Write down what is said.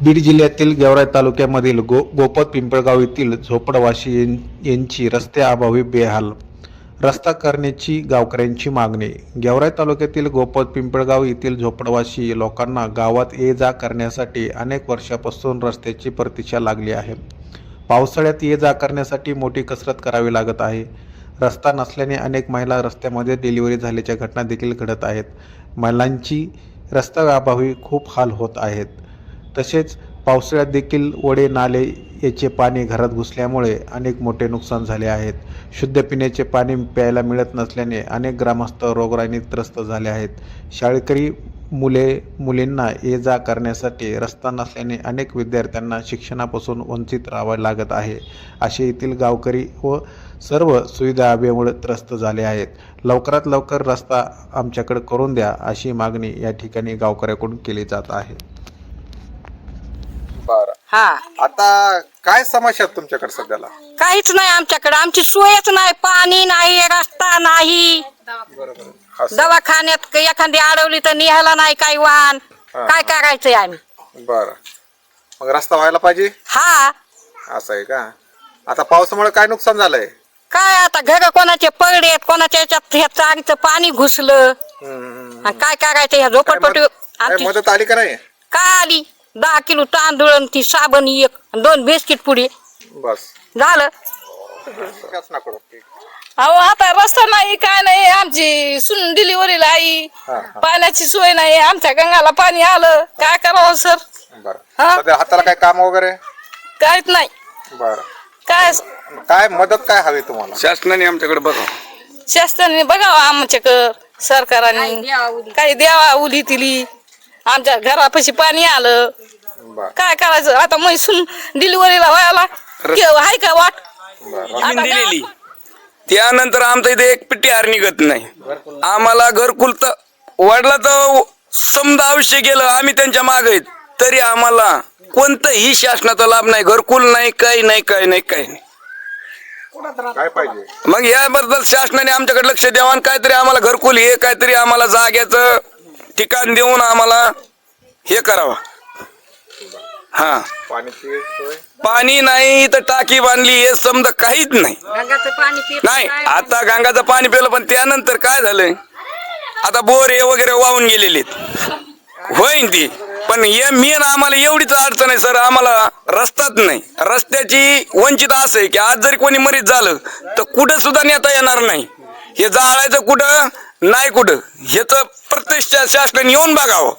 बीड जिल्ह्यातील गेवराई तालुक्यामधील गो गोपत पिंपळगाव येथील झोपडवाशी यां- यांची रस्त्याअभावी बेहाल. रस्ता करण्याची गावकऱ्यांची मागणी. गेवराई तालुक्यातील गोपत पिंपळगाव येथील झोपडवाशी लोकांना गावात ये जा करण्यासाठी अनेक वर्षापासून रस्त्याची प्रतीक्षा लागली आहे. पावसाळ्यात ये जा करण्यासाठी मोठी कसरत करावी लागत आहे. रस्ता नसल्याने अनेक महिला रस्त्यामध्ये डिलिव्हरी झाल्याच्या घटना देखील घडत आहेत. महिलांची रस्त्याअभावी खूप हाल होत आहेत. तसेच पावसाळ्यात देखील ओढे नाले याचे पाणी घरात घुसल्यामुळे अनेक मोठे नुकसान झाले आहेत. शुद्ध पिण्याचे पाणी प्यायला मिळत नसल्याने अनेक ग्रामस्थ रोगराईने त्रस्त झाले आहेत. शाळकरी मुले मुलींना ये जा करण्यासाठी रस्ता नसल्याने अनेक विद्यार्थ्यांना शिक्षणापासून वंचित राहावं लागत आहे. असे येथील गावकरी व सर्व सुविधा अभियामुळे त्रस्त झाले आहेत. लवकरात लवकर रस्ता आमच्याकडे करून द्या अशी मागणी या ठिकाणी गावकऱ्याकडून केली जात आहे. बर. हा. आता काय समस्या आहेत तुमच्याकडे सध्याला? काहीच नाही आमच्याकडे. आमची सोयच नाही. पाणी नाही रस्ता नाही. असं. दवाखान्यात क- एखादी अडवली तर निघाला नाही काही वाहन. हा. काय करायचंय आम्ही? बर. मग रस्ता व्हायला पाहिजे? हा. असं आहे का? आता पावसामुळे काय नुकसान झालंय? काय आता घर कोणाचे पडले आहेत? कोणाच्या याच्यात हे चारीचं पाणी घुसलं? हम्म. आणि काय करायचं? ह्या काय झोपडपट्टी मदत- काय आमची मदत आली का नाही? काय आली? दहा किलो तांदूळ आणि ती साबण एक आणि दोन बिस्किट पुडी. बस. झालं? शासनाकडून ठीक. अहो आता रस्ता नाही काय नाही आमची सुन डिलिव्हरीला आई. हा, हा. पाण्याची सोय नाही आमच्या गंगाला पाणी आलं. काय करावं सर? बरं. हा? सध्या हाताला काय काम वगैरे? काहीच नाही. बर. काय? काय मदत काय हवी तुम्हाला? शासनाने आमच्याकडे बघा. शासनाने बघावं आमच्याकडं सरकारने. काही द्यावा उली तिली. आमच्या घरापाशी पाणी आलं. बर. काय करायचं? आता मैसून डिलिव्हरीला व्हायला के- हाय का वाट? जमीन दिलेली त्यानंतर आमच्या इथे एक पिटी हार निघत नाही. आम्हाला घरकुल तर वडला तर समजा आयुष्य गेलं आम्ही त्यांच्या मागे आहेत तरी आम्हाला कोणतंही शासनाचा लाभ नाही. घरकुल नाही काही नाही काही नाही काही नाही. काय पाहिजे? मग याबद्दल शासनाने आमच्याकडे लक्ष द्यावं आणि काहीतरी आम्हाला घरकुल हे काहीतरी आम्हाला जाग्याचं ठिकाण देऊन आम्हाला हे करावं. हा. सोय? पाणी नाही तर टाकी बांधली हे समजा काहीच नाही. गंगाचं पाणी पित नाही आता गंगाचं पाणी पिलं पण त्यानंतर काय झालंय? आता बोर हे वगैरे वाहून गेलेले होईन ती. पण हे मेन आम्हाला एवढीच अडचण आहे सर आम्हाला रस्ताच नाही. रस्त्याची वंचित असं आहे की आज जरी कोणी मरीत झालं तर कुठं सुद्धा नेता येणार नाही. हे जाळायचं कुठं? नाही कुठं. ह्याच प्रत्यक्ष शासनाने येऊन बघावं.